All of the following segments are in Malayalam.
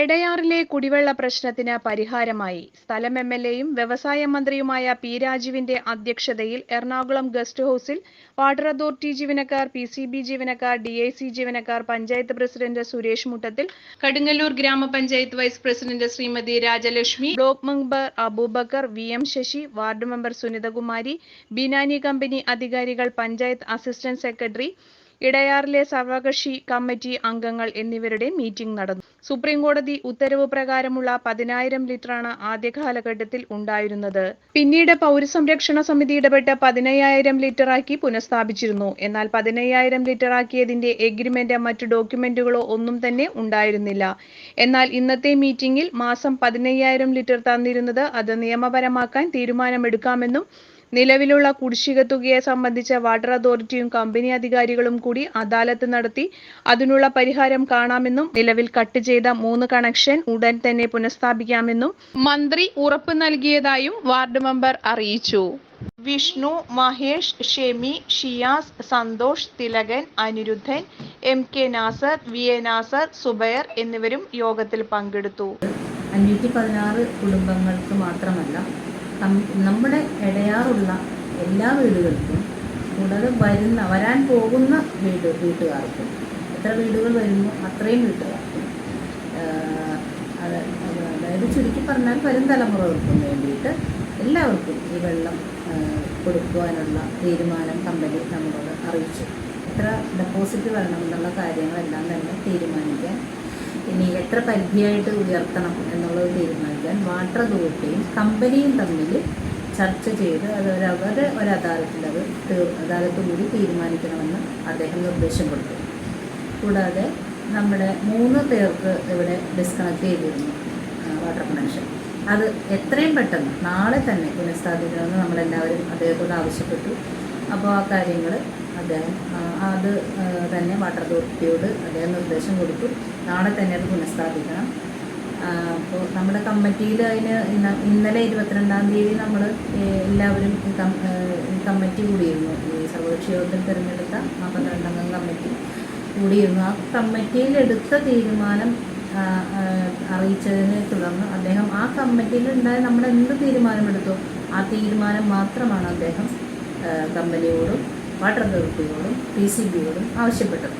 എടയാറിലെ കുടിവെള്ള പ്രശ്നത്തിന് പരിഹാരമായി. സ്ഥലം എം എൽ എയും വ്യവസായ മന്ത്രിയുമായ പി രാജുവിന്റെ അധ്യക്ഷതയിൽ എറണാകുളം ഗസ്റ്റ് ഹൌസിൽ വാട്ടർ അതോറിറ്റി ജീവനക്കാർ പി സി ബി ജീവനക്കാർ ഡി ഐ സി ജീവനക്കാർ പഞ്ചായത്ത് പ്രസിഡന്റ് സുരേഷ് മുട്ടത്തിൽ കടുങ്ങല്ലൂർ ഗ്രാമപഞ്ചായത്ത് vice president Srimathi Rajalakshmi block member Aboobacker V M Shashi ward member Sunithakumari Binani company അധികാരികൾ പഞ്ചായത്ത് അസിസ്റ്റന്റ് സെക്രട്ടറി ഇടയാറിലെ സർവകക്ഷി കമ്മിറ്റി അംഗങ്ങൾ എന്നിവരുടെ മീറ്റിംഗ് നടന്നു. സുപ്രീം കോടതി ഉത്തരവ് പ്രകാരമുള്ള പതിനായിരം ലിറ്ററാണ് ആദ്യ കാലഘട്ടത്തിൽ ഉണ്ടായിരുന്നത്. പിന്നീട് പൗരസംരക്ഷണ സമിതി ഇടപെട്ട് പതിനയ്യായിരം ലിറ്ററാക്കി പുനഃസ്ഥാപിച്ചിരുന്നു. എന്നാൽ പതിനയ്യായിരം ലിറ്ററാക്കിയതിന്റെ എഗ്രിമെന്റ് മറ്റു ഡോക്യുമെന്റുകളോ ഒന്നും തന്നെ ഉണ്ടായിരുന്നില്ല. എന്നാൽ ഇന്നത്തെ മീറ്റിംഗിൽ മാസം പതിനയ്യായിരം ലിറ്റർ തന്നിരുന്നത് അത് നിയമപരമാക്കാൻ തീരുമാനമെടുക്കാമെന്നും നിലവിലുള്ള കുടിശ്ശിക തുകയെ സംബന്ധിച്ച് വാട്ടർ അതോറിറ്റിയും കമ്പനി അധികാരികളും കൂടി അദാലത്ത് നടത്തി. അതിനുള്ള പരിഹാരം കാണാമെന്നും നിലവിൽ കട്ട് ചെയ്ത മൂന്ന് കണക്ഷൻ ഉടൻ തന്നെ പുനഃസ്ഥാപിക്കാമെന്നും മന്ത്രി ഉറപ്പ് നൽകിയതായും വാർഡ് മെമ്പർ അറിയിച്ചു. Vishnu Mahesh Shemi Shiyas Santhosh Thilakan Anirudhan M K Nasar V A Nasar Zubair എന്നിവരും യോഗത്തിൽ പങ്കെടുത്തു. അഞ്ഞൂറ്റി പതിനാറ് കുടുംബങ്ങൾക്ക് മാത്രമല്ല നമ്മുടെ ഇടയാറുള്ള എല്ലാ വീടുകൾക്കും കൂടാതെ വരുന്ന വരാൻ പോകുന്ന വീട് വീട്ടുകാർക്കും എത്ര വീടുകൾ വരുന്നു അത്രയും വീട്ടുകാർക്കും. അതായത് ചുരുക്കി പറഞ്ഞാൽ വരും തലമുറകൾക്കും വേണ്ടിയിട്ട് എല്ലാവർക്കും ഈ വെള്ളം കൊടുക്കുവാനുള്ള തീരുമാനം കമ്പനി നമ്മളോട് അറിയിച്ചു. എത്ര ഡെപ്പോസിറ്റ് വരണം എന്നുള്ള കാര്യങ്ങളെല്ലാം തന്നെ തീരുമാനിക്കാൻ ഇനി എത്ര പരിധിയായിട്ട് ഉയർത്തണം എന്നുള്ളത് തീരുമാനിക്കാൻ വാട്ടർ അതോറിറ്റിയും കമ്പനിയും തമ്മിൽ ചർച്ച ചെയ്ത് അത് അവരുടെ ഒരു അദാലത്തിൽ അത് അദാലത്ത് കൂടി തീരുമാനിക്കണമെന്ന് അദ്ദേഹം നിർദ്ദേശം കൊടുത്തു. കൂടാതെ നമ്മുടെ മൂന്ന് പേർക്ക് ഇവിടെ ഡിസ്കണക്ട് ചെയ്തിരുന്നു വാട്ടർ കണക്ഷൻ അത് എത്രയും പെട്ടെന്ന് നാളെ തന്നെ പുനഃസ്ഥാപിക്കണമെന്ന് നമ്മളെല്ലാവരും അദ്ദേഹത്തോട് ആവശ്യപ്പെട്ടു. അപ്പോൾ ആ കാര്യങ്ങൾ അദ്ദേഹം അത് തന്നെ വാട്ടർ അതോറിറ്റിയോട് അദ്ദേഹം നിർദ്ദേശം കൊടുത്തു. നാളെ തന്നെ അത് പുനഃസ്ഥാപിക്കണം. അപ്പോൾ നമ്മുടെ കമ്മിറ്റിയിൽ അതിന് ഇന്നലെ ഇരുപത്തിരണ്ടാം തീയതി നമ്മൾ എല്ലാവരും കമ്മിറ്റി കൂടിയിരുന്നു. ഈ സർവകക്ഷി യോഗത്തിൽ തിരഞ്ഞെടുത്ത ആ പന്ത്രണ്ടംഗം കമ്മിറ്റി കൂടിയിരുന്നു. ആ കമ്മിറ്റിയിൽ എടുത്ത തീരുമാനം അറിയിച്ചതിനെ തുടർന്ന് അദ്ദേഹം ആ കമ്മിറ്റിയിൽ ഉണ്ടായ നമ്മൾ എന്ത് തീരുമാനമെടുത്തോ? ആ തീരുമാനം മാത്രമാണ് അദ്ദേഹം കമ്പനിയോടും വാട്ടർ അതോറിറ്റിയോടും പി സി ബിയോടും ആവശ്യപ്പെട്ടത്.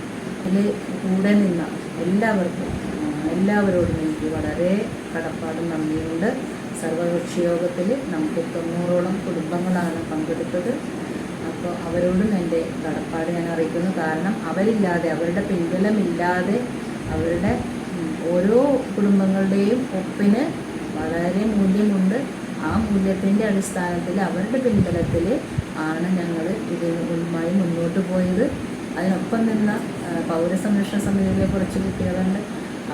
ഇതിൽ കൂടെ നിന്ന എല്ലാവർക്കും എല്ലാവരോടും എനിക്ക് വളരെ കടപ്പാടും നന്ദിയുണ്ട് സർവകക്ഷി യോഗത്തിൽ നമുക്ക് തൊണ്ണൂറോളം കുടുംബങ്ങളാണ് പങ്കെടുത്തത്. അപ്പോൾ അവരോടും എന്റെ കടപ്പാട് ഞാൻ അറിയിക്കുന്നു. കാരണം അവരില്ലാതെ അവരുടെ പിൻബലമില്ലാതെ അവരുടെ ഓരോ കുടുംബങ്ങളുടെയും ഒപ്പിന് വളരെ മൂല്യമുണ്ട്. ആ മൂല്യത്തിന്റെ അടിസ്ഥാനത്തിൽ അവരുടെ പിൻബലത്തിൽ ആണ് ഞങ്ങൾ ഇതുമായി മുന്നോട്ട് പോയത്. അതിനൊപ്പം നിന്ന പൗരസംരക്ഷണ സമിതിയിലെ കുറച്ച് കുട്ടികളുണ്ട്.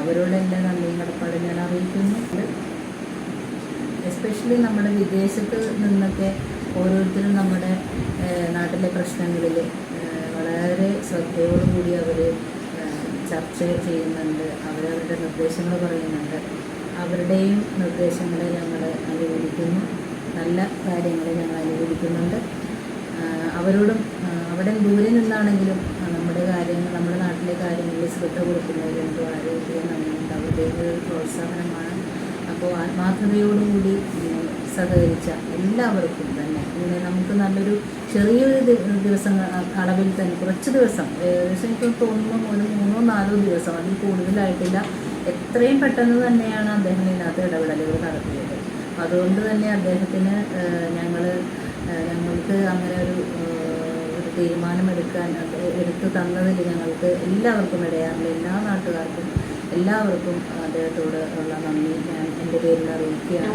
അവരോട് എന്റെ നന്ദിയും കടപ്പാടും ഞാൻ അറിയിക്കുന്നു. എസ്പെഷ്യലി നമ്മുടെ വിദേശത്ത് നിന്നൊക്കെ ഓരോരുത്തരും നമ്മുടെ നാട്ടിലെ പ്രശ്നങ്ങളിൽ വളരെ ശ്രദ്ധയോടുകൂടി അവർ ചർച്ച ചെയ്യുന്നുണ്ട്. അവരവരുടെ നിർദ്ദേശങ്ങൾ പറയുന്നുണ്ട്. അവരുടെയും നിർദ്ദേശങ്ങളെ ഞങ്ങൾ അനുകൂലിക്കുന്നു നല്ല കാര്യങ്ങളെ ഞങ്ങൾ അനുകൂലിക്കുന്നുണ്ട് അവരോടും അവിടെ ദൂരെ നിന്നാണെങ്കിലും നമ്മുടെ കാര്യങ്ങൾ നമ്മുടെ നാട്ടിലെ കാര്യങ്ങളിൽ ശ്രദ്ധ കൊടുക്കുന്നവരുണ്ട് വളരെയധികം നന്ദിയുണ്ട് അവരുടെ ഒരു പ്രോത്സാഹനമാണ്. അപ്പോൾ ആത്മാർത്ഥതയോടുകൂടി സഹകരിച്ച എല്ലാവർക്കും തന്നെ ഇങ്ങനെ നമുക്ക് നല്ലൊരു ചെറിയൊരു ദിവസം അളവിൽ തന്നെ കുറച്ച് ദിവസം ഏകദേശം എനിക്ക് തോന്നുന്നു ഒരു മൂന്നോ നാലോ ദിവസം അതിൽ കൂടുതലായിട്ടില്ല. എത്രയും പെട്ടെന്ന് തന്നെയാണ് അദ്ദേഹം ഇതിനകത്ത് ഇടപെടലുകൾ നടത്തിയത്. അതുകൊണ്ട് തന്നെ അദ്ദേഹത്തിന് ഞങ്ങൾ ഞങ്ങൾക്ക് അങ്ങനെ ഒരു ഒരു തീരുമാനമെടുക്കാൻ എടുത്തു തന്നതിൽ ഞങ്ങൾക്ക് എല്ലാവർക്കും ഇടയാറില്ല. എല്ലാ നാട്ടുകാർക്കും എല്ലാവർക്കും അദ്ദേഹത്തോട് ഉള്ള നന്ദി. ഞാൻ എന്റെ പേരിൽ അറിയിക്കുകയാണ്.